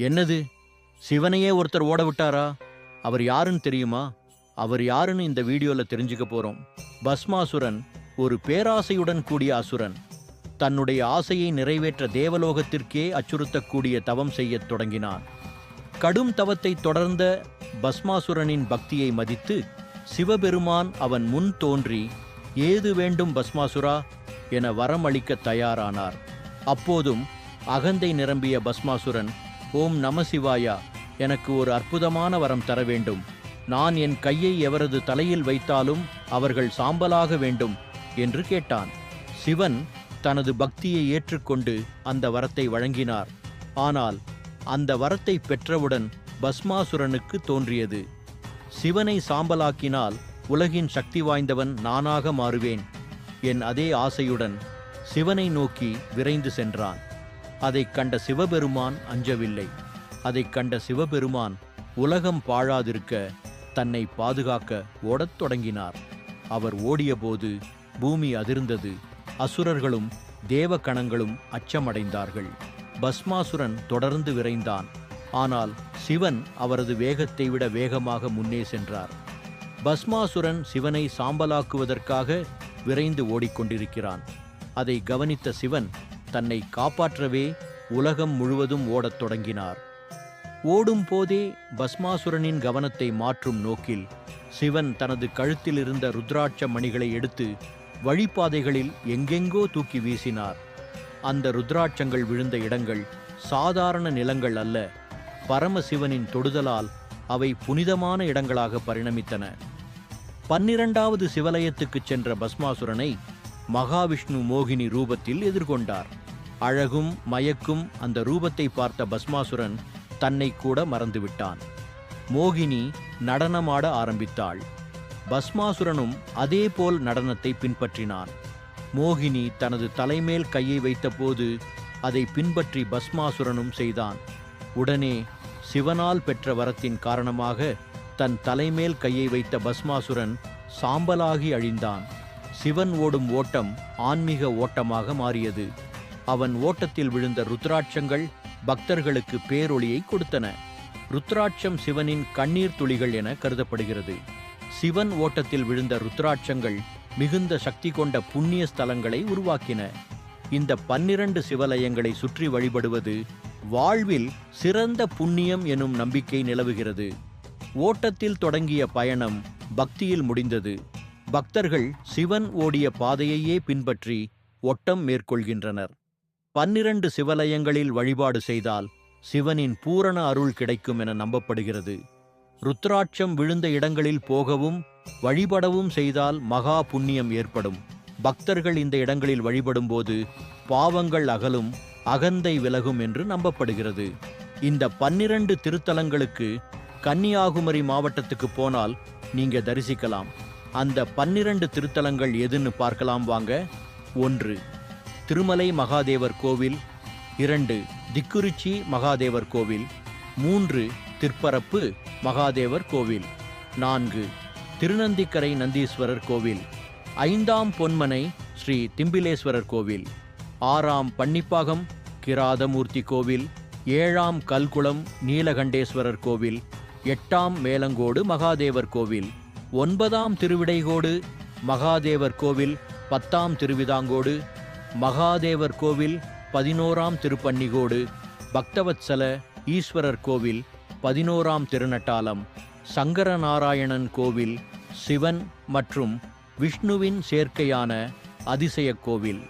என்னது? சிவனையே ஒருத்தர் ஓட விட்டாரா? அவர் யாருன்னு தெரியுமா? அவர் யாருன்னு இந்த வீடியோல தெரிஞ்சுக்க போறோம். பஸ்மாசுரன் ஒரு பேராசையுடன் கூடிய அசுரன். தன்னுடைய ஆசையை நிறைவேற்ற தேவலோகத்திற்கே அச்சுறுத்தக்கூடிய தவம் செய்யத் தொடங்கினான். கடும் தவத்தை தொடர்ந்த பஸ்மாசுரனின் பக்தியை மதித்து சிவபெருமான் அவன் முன் தோன்றி ஏது வேண்டும் பஸ்மாசுரா என வரம் அளிக்க தயாரானார். அப்போதும் அகந்தை நிரம்பிய பஸ்மாசுரன் ஓம் நம சிவாயா. எனக்கு ஒரு அற்புதமான வரம் தர வேண்டும். நான் என் கையை எவரது தலையில் வைத்தாலும் அவர்கள் சாம்பலாக வேண்டும் என்று கேட்டான். சிவன் தனது பக்தியை ஏற்றுக்கொண்டு அந்த வரத்தை வழங்கினார். ஆனால் அந்த வரத்தை பெற்றவுடன் பஸ்மாசுரனுக்கு தோன்றியது. சிவனை சாம்பலாக்கினால் உலகின் சக்தி வாய்ந்தவன் நானாக மாறுவேன். என் அதே ஆசையுடன் சிவனை நோக்கி விரைந்து சென்றான். அதைக் கண்ட சிவபெருமான் அஞ்சவில்லை. அதைக் கண்ட சிவபெருமான் உலகம் பாழாதிருக்க தன்னை பாதுகாக்க ஓடத் தொடங்கினார். அவர் ஓடியபோது பூமி அதிர்ந்தது. அசுரர்களும் தேவகணங்களும் அச்சமடைந்தார்கள். பஸ்மாசுரன் தொடர்ந்து விரைந்தான். ஆனால் சிவன் அவரது வேகத்தை விட வேகமாக முன்னே சென்றார். பஸ்மாசுரன் சிவனை சாம்பலாக்குவதற்காக விரைந்து ஓடிக்கொண்டிருக்கிறான். அதை கவனித்த சிவன் தன்னை காப்பாற்றவே உலகம் முழுவதும் ஓடத் தொடங்கினார். ஓடும் போதே பஸ்மாசுரனின் கவனத்தை மாற்றும் நோக்கில் சிவன் தனது கழுத்தில் இருந்த ருத்ராட்ச மணிகளை எடுத்து வழிப்பாதைகளில் எங்கெங்கோ தூக்கி வீசினார். அந்த ருத்ராட்சங்கள் விழுந்த இடங்கள் சாதாரண நிலங்கள் அல்ல பரமசிவனின் தொடுதலால் அவை புனிதமான இடங்களாக பரிணமித்தன. பன்னிரண்டாவது சிவலயத்துக்குச் சென்ற பஸ்மாசுரனை மகாவிஷ்ணு மோகினி ரூபத்தில் எதிர்கொண்டார். அழகும் மயக்கும் அந்த ரூபத்தை பார்த்த பஸ்மாசுரன் தன்னை கூட மறந்துவிட்டான். மோகினி நடனமாட ஆரம்பித்தாள். பஸ்மாசுரனும் அதேபோல் நடனத்தை பின்பற்றினான். மோகினி தனது தலைமேல் கையை வைத்தபோது அதை பின்பற்றி பஸ்மாசுரனும் செய்தான். உடனே சிவனால் பெற்ற வரத்தின் காரணமாக தன் தலைமேல் கையை வைத்த பஸ்மாசுரன் சாம்பலாகி அழிந்தான். சிவன் ஓடும் ஓட்டம் ஆன்மீக ஓட்டமாக மாறியது. அவன் ஓட்டத்தில் விழுந்த ருத்ராட்சங்கள் பக்தர்களுக்கு பேரொளியை கொடுத்தன. ருத்ராட்சம் சிவனின் கண்ணீர் துளிகள் என கருதப்படுகிறது. சிவன் ஓட்டத்தில் விழுந்த ருத்ராட்சங்கள் மிகுந்த சக்தி கொண்ட புண்ணிய ஸ்தலங்களை உருவாக்கின. இந்த பன்னிரண்டு சிவலயங்களை சுற்றி வழிபடுவது வாழ்வில் சிறந்த புண்ணியம் எனும் நம்பிக்கை நிலவுகிறது. ஓட்டத்தில் தொடங்கிய பயணம் பக்தியில் முடிந்தது. பக்தர்கள் சிவன் ஓடிய பாதையையே பின்பற்றி ஒட்டம் மேற்கொள்கின்றனர். பன்னிரண்டு சிவலயங்களில் வழிபாடு செய்தால் சிவனின் பூரண அருள் கிடைக்கும் என நம்பப்படுகிறது. ருத்ராட்சம் விழுந்த இடங்களில் போகவும் வழிபடவும் செய்தால் மகா புண்ணியம் ஏற்படும். பக்தர்கள் இந்த இடங்களில் வழிபடும்போது பாவங்கள் அகலும் அகந்தை விலகும் என்று நம்பப்படுகிறது. இந்த பன்னிரண்டு திருத்தலங்களுக்கு கன்னியாகுமரி மாவட்டத்துக்கு போனால் நீங்க தரிசிக்கலாம். அந்த பன்னிரண்டு திருத்தலங்கள் எதுன்னு பார்க்கலாம் வாங்க. ஒன்று திருமலை மகாதேவர் கோவில் இரண்டு திக்குறிச்சி மகாதேவர் கோவில் மூன்று திற்பரப்பு மகாதேவர் கோவில் நான்கு திருநந்திக்கரை நந்தீஸ்வரர் கோவில் ஐந்தாம் பொன்மனை ஸ்ரீ திம்பிலேஸ்வரர் கோவில் ஆறாம் பன்னிப்பாகம் கிராதமூர்த்தி கோவில் ஏழாம் கல்குளம் நீலகண்டேஸ்வரர் கோவில் எட்டாம் மேலங்கோடு மகாதேவர் கோவில் ஒன்பதாம் திருவிடைகோடு மகாதேவர் கோவில் பத்தாம் திருவிதாங்கோடு மகாதேவர் கோவில் பதினோராம் திருப்பன்னிகோடு பக்தவத்சல ஈஸ்வரர் கோவில் பதினோராம் திருநட்டாலம் சங்கரநாராயணன் கோவில் சிவன் மற்றும் விஷ்ணுவின் சேர்க்கையான அதிசயக் கோவில்.